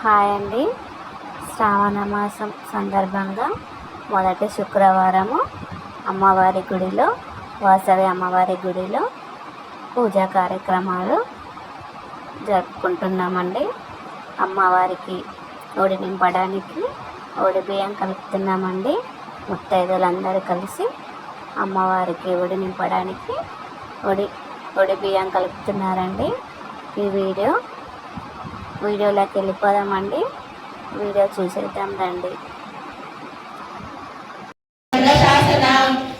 Hi అండి. శ్రావణ మాసం సందర్భంగా మొదటి శుక్రవారము అమ్మవారి గుడిలో వాసవి అమ్మవారి గుడిలో పూజా కార్యక్రమాలు జరుపుకుంటున్నామండి. అమ్మవారికి ఒడి నింపడానికి ఒడి బియ్యం కలుపుతున్నామండి. ముత్తైదులందరూ కలిసి అమ్మవారికి ఒడి నింపడానికి ఒడి ఒడి బియ్యం కలుపుతున్నారండి. ఈ వీడియో వీడియోలోకి వెళ్ళిపోదామండి. వీడియో చూసేద్దాం రండి. శ్రీచక్రరాజ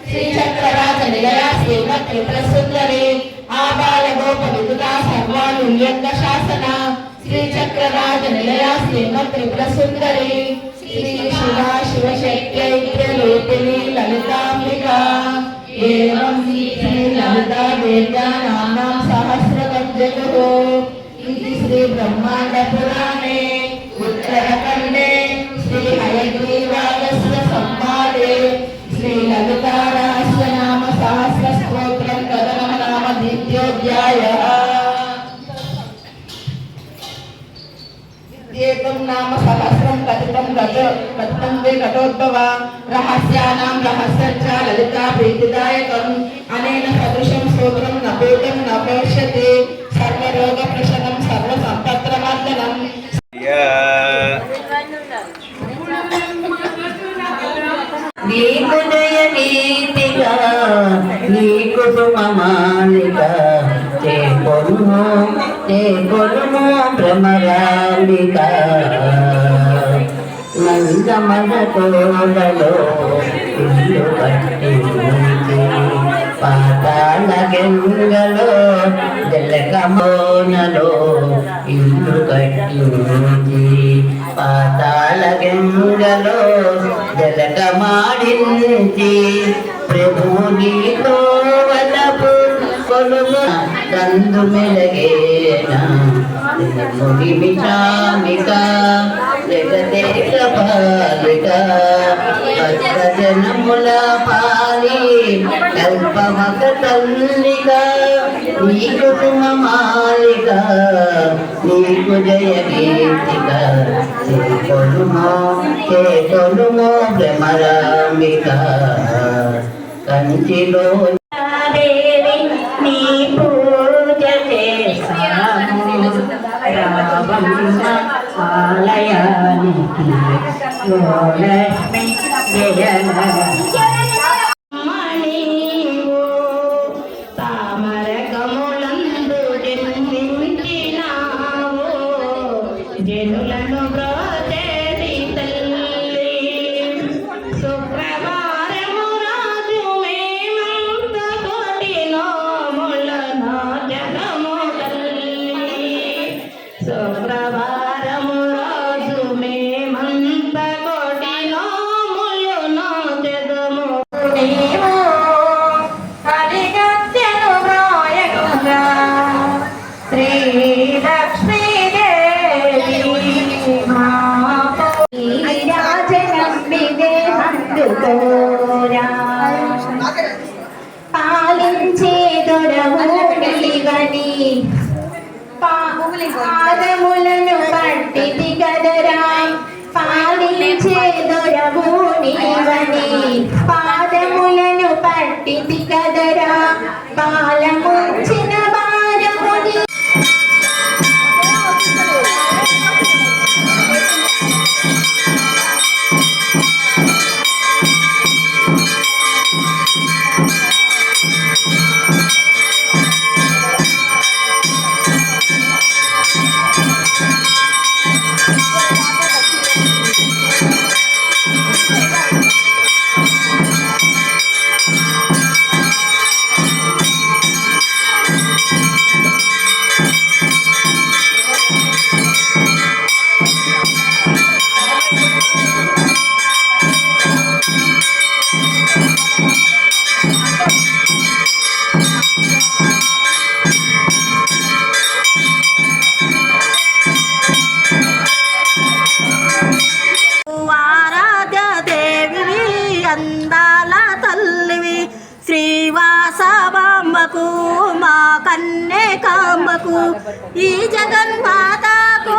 శ్రీ చక్రరాజ నిలయ శ్రీమత్ త్రిపుర సుందరి ఆబాల గోప విదుగా సర్వానుల్యంగ శ్రీ చక్రరాజ నిలయ శ్రీ శివ శివశక్త్యైత్రరూపిణి లలితాంబిక. ఏవం శ్రీ లలితా దేవ్యానాం సహస్రకజ్జగో బ్రహ్మాండ పురాణే ఉత్తరఖండే శ్రీ హయగ్రీవాలస్య సంవాదే శ్రీ లలితారాస్యనామ సహస్ర స్తోత్రం కథనం నామ ద్వితీయోధ్యాయ ఏకం నామ సహస్రం కథితం గత కథితం వే ఘటోద్భవ రహస్యానాం రహస్యచ్చ లలితా ప్రీతిదాయకం అనేన సదృశం స్తోత్రం నభూతం నభవిష్యతి. నీకు జయ కీర్తిగా నీ కుటుంబమాలిక చేకొను చేకొను భ్రమరాంబిక నందమద కోడలో ఇల్లు కట్టి పాతాళ గంగలో జలకమోనలో ఇల్లు కట్టించి పాతాళ గంగలో జలకమాడించి ప్రభు నీతో వలపు కొలుము తందు మెలగేన మునిమిషామిక జగదేక పాలిక భద్రజనముల పాలి కల్పమక తల్లిక నీకు మాలిక నీకు జయ కీర్తిక కొలుమో చే కొలుమో భ్రమరాంబిక కంచిలో దేవి నీ పూజ చేసాము రావమ్మ ఆలయానికి గోలక్ష్మి జనులను బ్రోచేది తల్లి. శుక్రవారము రాజు మేమంత కోటి జగము తల్లి. శుక్రవారము రోజు మేమంత కోటి జగము శ్రీ అందుకోరా పాలించే దొరవుడివని పాదములను పట్టిది కదరా పాలించే దొరవుడివని పాదములను పట్టిది కదరా పాలముంచిన కాంబకు మా కన్నే కాంబకు ఈ జగన్మాతకు